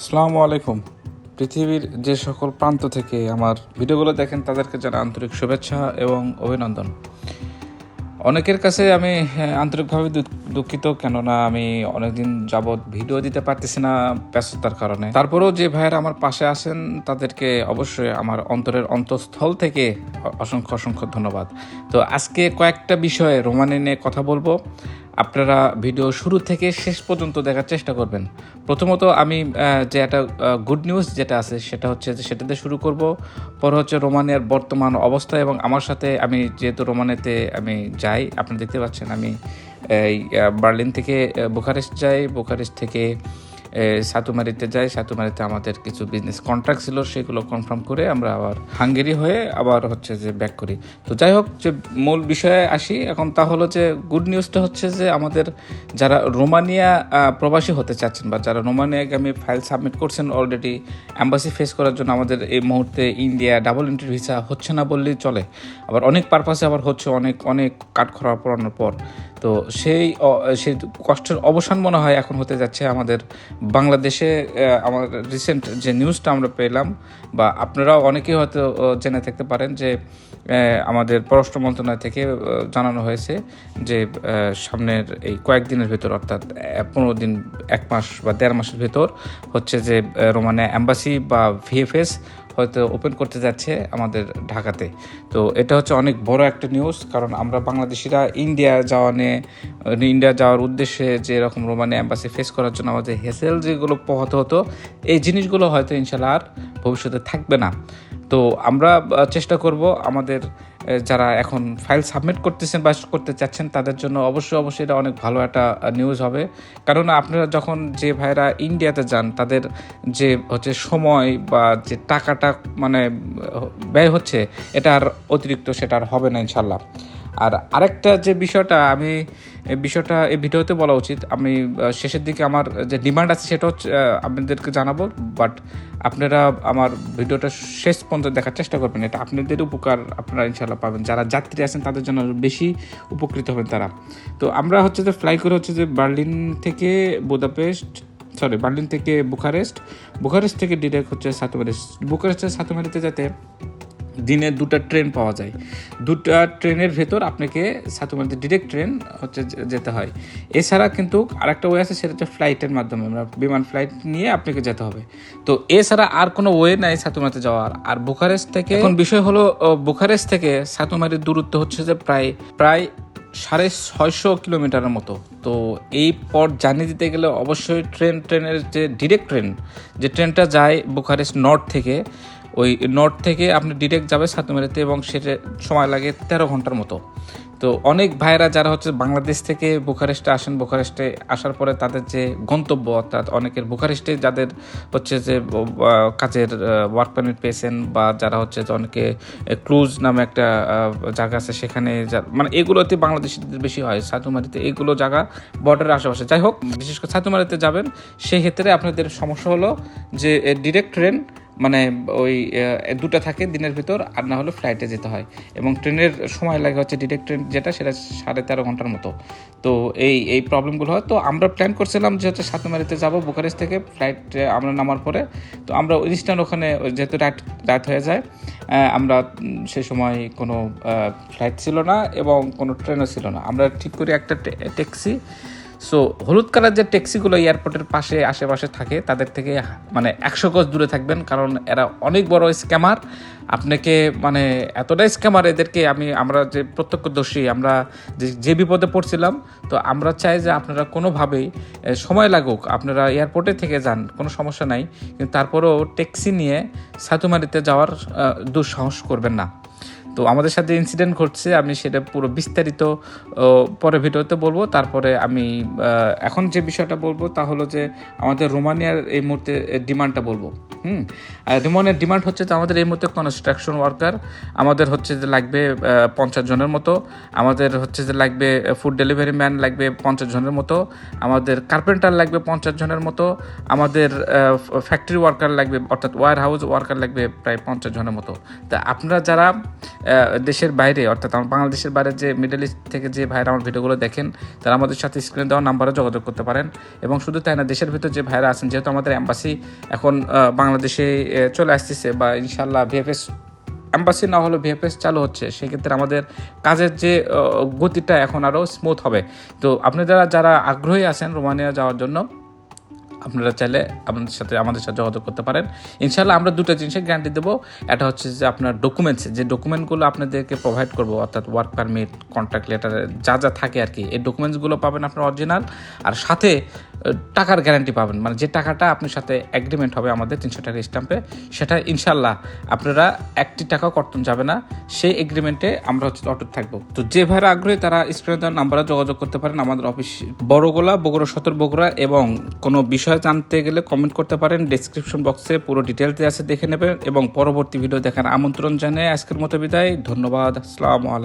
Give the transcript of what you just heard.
আসসালামু আলাইকুম। পৃথিবীর যে সকল প্রান্ত থেকে আমার ভিডিওগুলো দেখেন, তাদেরকে জানা আন্তরিক শুভেচ্ছা এবং অভিনন্দন। অনেকের কাছে আমি আন্তরিকভাবে দুঃখিত, কেননা আমি অনেকদিন যাবৎ ভিডিও দিতে পারতেছি না ব্যস্ততার কারণে। তারপরেও যে ভাইয়েরা আমার পাশে আসেন তাদেরকে অবশ্যই আমার অন্তরের অন্তঃস্থল থেকে অসংখ্য অসংখ্য ধন্যবাদ। তো আজকে কয়েকটা বিষয়ে রোমানি নিয়ে কথা বলব। আপনারা ভিডিও শুরু থেকে শেষ পর্যন্ত দেখার চেষ্টা করবেন। প্রথমত আমি যে একটা গুড নিউজ যেটা আছে, সেটা হচ্ছে যে সেটাতে শুরু করব। পর হচ্ছে রোমানিয়ার বর্তমান অবস্থা এবং আমার সাথে আমি যেহেতু রোমানিয়াতে আমি যাই, আপনি দেখতে পাচ্ছেন আমি এই বার্লিন থেকে বুখারেস্ট যাই, বুখারেস্ট থেকে সাতুমারিতে যাই সাতুমারিতে আমাদের কিছু বিজনেস কন্ট্রাক্ট ছিল, সেগুলো কনফার্ম করে আমরা আবার হাঙ্গেরি হয়ে আবার হচ্ছে যে ব্যাক করি। তো যাই হোক, যে মূল বিষয়ে আসি এখন তা হলো যে গুড নিউজটা হচ্ছে যে আমাদের যারা রোমানিয়া প্রবাসী হতে চাচ্ছেন বা যারা রোমানিয়াগামী ফাইল সাবমিট করছেন অলরেডি অ্যাম্বাসি ফেস করার জন্য আমাদের এই মুহূর্তে ইন্ডিয়া ডাবল এন্ট্রি ভিসা হচ্ছে না বললেই চলে। আবার অনেক পারপাসে আবার হচ্ছে অনেক অনেক কাঠখড়া পড়ানোর পর। তো সেই সেই কষ্টের অবসান মনে হয় এখন হতে যাচ্ছে আমাদের বাংলাদেশে আমার রিসেন্ট যে নিউজটা আমরা পেলাম, বা আপনারাও অনেকেই হয়তো জেনে থাকতে পারেন যে আমাদের পররাষ্ট্র মন্ত্রণালয় থেকে জানানো হয়েছে যে সামনের এই কয়েকদিনের ভেতর, অর্থাৎ পনেরো দিন, এক মাস বা দেড় মাসের ভেতর, হচ্ছে যে রোমানে রোমানিয়া অ্যাম্বাসি বা ভিএফএস হয়তো ওপেন করতে যাচ্ছে আমাদের ঢাকাতে। তো এটা হচ্ছে অনেক বড় একটা নিউজ কারণ আমরা বাংলাদেশিরা ইন্ডিয়া যাওয়া নিয়ে ইন্ডিয়া যাওয়ার উদ্দেশ্যে যে রকম রোমানি অ্যাম্বাসি ফেস করার জন্য আমাদের হেসেল যেগুলো পোহাতে হতো, এই জিনিসগুলো হয়তো ইনশাল্লাহ আর ভবিষ্যতে থাকবে না। তো আমরা চেষ্টা করব আমাদের যারা এখন ফাইল সাবমিট করতেছেন বা করতে চাচ্ছেন, তাদের জন্য অবশ্যই অবশ্যই এটা অনেক ভালো একটা নিউজ হবে। কারণ আপনারা যখন যে ভাইরা ইন্ডিয়াতে যান, তাদের যে হচ্ছে সময় বা যে টাকাটা মানে ব্যয় হচ্ছে এটা আর অতিরিক্ত সেটা আর হবে না ইনশাল্লাহ আর আরেকটা যে বিষয়টা আমি বিষয়টা এই ভিডিওতে বলা উচিত, আমি শেষের দিকে আমার যে ডিমান্ড আছে সেটা হচ্ছে আপনাদেরকে জানাব বাট আপনারা আমার ভিডিওটা শেষ পর্যন্ত দেখার চেষ্টা করবেন, এটা আপনাদের উপকার আপনারা ইনশাল্লাহ পাবেন, যারা যাত্রী আছেন তাদের জন্য বেশি উপকৃত হবেন তারা। তো আমরা হচ্ছে যে ফ্লাই করে হচ্ছে যে বার্লিন থেকে বুদাপেস্ট সরি বার্লিন থেকে বুখারেস্ট বুখারেস্ট থেকে ডিরেক্ট হচ্ছে সাতুমারি বুখারেস্টের সাতুমারিতে যেতে দিনে দুটো ট্রেন পাওয়া যায়। দুটা ট্রেনের ভেতর আপনাকে সাতুমারিতে ডিরেক্ট ট্রেন হচ্ছে যেতে হয়। এছাড়া কিন্তু আরেকটা ওয়ে আছে, সেটা হচ্ছে ফ্লাইটের মাধ্যমে। আমরা বিমান ফ্লাইট নিয়ে আপনাকে যেতে হবে। তো এছাড়া আর কোনো ওয়ে নাই সাতুমারিতে যাওয়ার। আর বুখারেস্ট থেকে এখন বিষয় হলো বুখারেস্ট থেকে সাতুমারির দূরত্ব হচ্ছে যে প্রায় প্রায় সাড়ে ছয়শো কিলোমিটারের মতো। তো এই পথ জার্নি দিতে গেলে অবশ্যই ট্রেন, ট্রেনের যে ডিরেক্ট ট্রেন, যে ট্রেনটা যায় বুখারেস্ট নর্থ থেকে ওই নর্থ থেকে আপনি ডিরেক্ট যাবে সাতুমারিতে এবং সেটা সময় লাগে তেরো ঘণ্টার মতো। তো অনেক ভাইরা যারা হচ্ছে বাংলাদেশ থেকে বুখারেস্টে আসেন, বুখারেস্টে আসার পরে তাদের যে গন্তব্য অর্থাৎ অনেকের বুখারেস্টে যাদের হচ্ছে যে কাজের ওয়ার্ক পারমিট পেয়েছেন বা যারা হচ্ছে যে অনেকে ক্রুজ নামে একটা জায়গা আছে সেখানে মানে এগুলোতে বাংলাদেশিদের বেশি হয়, সাতুমারিতে এগুলো জায়গা বর্ডারের আশেপাশে। যাই হোক, বিশেষ করে সাতুমারিতে যাবেন সেই ক্ষেত্রে আপনাদের সমস্যা হলো যে ডিরেক্ট ট্রেন মানে ওই দুটা থাকে দিনের ভিতর আর না হলে ফ্লাইটে যেতে হয়। এবং ট্রেনের সময় লাগে হচ্ছে ডিরেক্ট ট্রেন যেটা, সেটা সাড়ে তেরো ঘণ্টার মতো। তো এই এই প্রবলেমগুলো হয়। তো আমরা প্ল্যান করছিলাম যে হচ্ছে সাতমারিতে যাব বুখারেস্ট থেকে ফ্লাইট আমরা নামার পরে। তো আমরা ইনস্ট্যান্ট ওখানে, যেহেতু রাত রাত হয়ে যায় আমরা সে সময় কোনো ফ্লাইট ছিল না এবং কোনো ট্রেনও ছিল না। আমরা ঠিক করি একটা ট্যাক্সি সো হলুদ কালার যে ট্যাক্সিগুলো এয়ারপোর্টের পাশে, আশেপাশে থাকে, তাদের থেকে মানে একশো গজ দূরে থাকবেন, কারণ এরা অনেক বড় স্ক্যামার। আপনাকে মানে এতটাই স্ক্যামার এদেরকে আমি, আমরা যে প্রত্যক্ষদর্শী, আমরা যে যে বিপদে পড়ছিলাম, তো আমরা চাই যে আপনারা কোনোভাবেই সময় লাগুক, আপনারা এয়ারপোর্টে থেকে যান, কোনো সমস্যা নাই, কিন্তু তারপরেও ট্যাক্সি নিয়ে সাতুমারিতে যাওয়ার দুঃসাহস করবেন না। তো আমাদের সাথে ইনসিডেন্ট ঘটছে, আমি সেটা পুরো বিস্তারিত পরে ভিডিওতে বলব। তারপরে আমি এখন যে বিষয়টা বলব তা হলো যে আমাদের রোমানিয়ার এই মুহূর্তে ডিমান্ডটা বলব। হুম? আর রিমনের ডিমান্ড হচ্ছে যে আমাদের এই মুহূর্তে কনস্ট্রাকশন ওয়ার্কার আমাদের হচ্ছে যে লাগবে পঞ্চাশ জনের মতো। আমাদের হচ্ছে যে লাগবে ফুড ডেলিভারি ম্যান লাগবে পঞ্চাশ জনের মতো। আমাদের কার্পেন্টার লাগবে পঞ্চাশ জনের মতো। আমাদের ফ্যাক্টরি ওয়ার্কার লাগবে, অর্থাৎ ওয়ার হাউস ওয়ার্কার লাগবে প্রায় পঞ্চাশ জনের মতো। তা আপনারা যারা দেশের বাইরে, অর্থাৎ আমার বাংলাদেশের বাইরে যে মিডল ইস্ট থেকে যে ভাইরা আমার ভিডিওগুলো দেখেন, তারা আমাদের সাথে স্ক্রিনে দেওয়া নাম্বারে যোগাযোগ করতে পারেন। এবং শুধু তাই না, দেশের ভিতর যে ভাইরা আছেন, যেহেতু আমাদের অ্যাম্বাসি এখন বাংলাদেশে চলে আসতেছে বা ইনশাল্লাহ ভিএফএস অ্যাম্বাসি না হলেও ভিএফএস চালু হচ্ছে, সেক্ষেত্রে আমাদের কাজের যে গতিটা এখন আরও স্মুথ হবে। তো আপনি যারা যারা আগ্রহী আছেন রোমানিয়া যাওয়ার জন্য আপনারা চাইলে আমাদের সাথে আমাদের সাথে যোগাযোগ করতে পারেন। ইনশাল্লাহ আমরা দুটো জিনিসের গ্যারান্টি দেবো। একটা হচ্ছে যে আপনার ডকুমেন্টস যে ডকুমেন্টগুলো আপনাদেরকে প্রোভাইড করব, অর্থাৎ ওয়ার্ক পারমিট কন্ট্রাক্ট লেটার যা যা থাকে আর কি, এই ডকুমেন্টসগুলো পাবেন আপনার অরিজিনাল আর সাথে টাকার গ্যারান্টি পাবেন। মানে যে টাকাটা আপনার সাথে এগ্রিমেন্ট হবে আমাদের তিনশো টাকা স্ট্যাম্পে সেটা ইনশাল্লাহ আপনারা একটি টাকাও কর্তন যাবে না। সেই এগ্রিমেন্টে আমরা হচ্ছে অটুট থাকব। তো যে ভাইরা আগ্রহী, তারা স্ক্রিনে দেওয়ার নাম্বারে যোগাযোগ করতে পারেন। আমাদের অফিস বড়গোলা, বগুড়া সতর বগুড়া এবং কোনো বিষয় জানতে গেলে কমেন্ট করতে পারেন। ডিসক্রিপশন বক্সে পুরো ডিটেলস আছে, দেখে নেবেন এবং পরবর্তী ভিডিও দেখার আমন্ত্রণ জানিয়ে আজকের মতো বিদায়। ধন্যবাদ। আসসালামু আলাইকুম।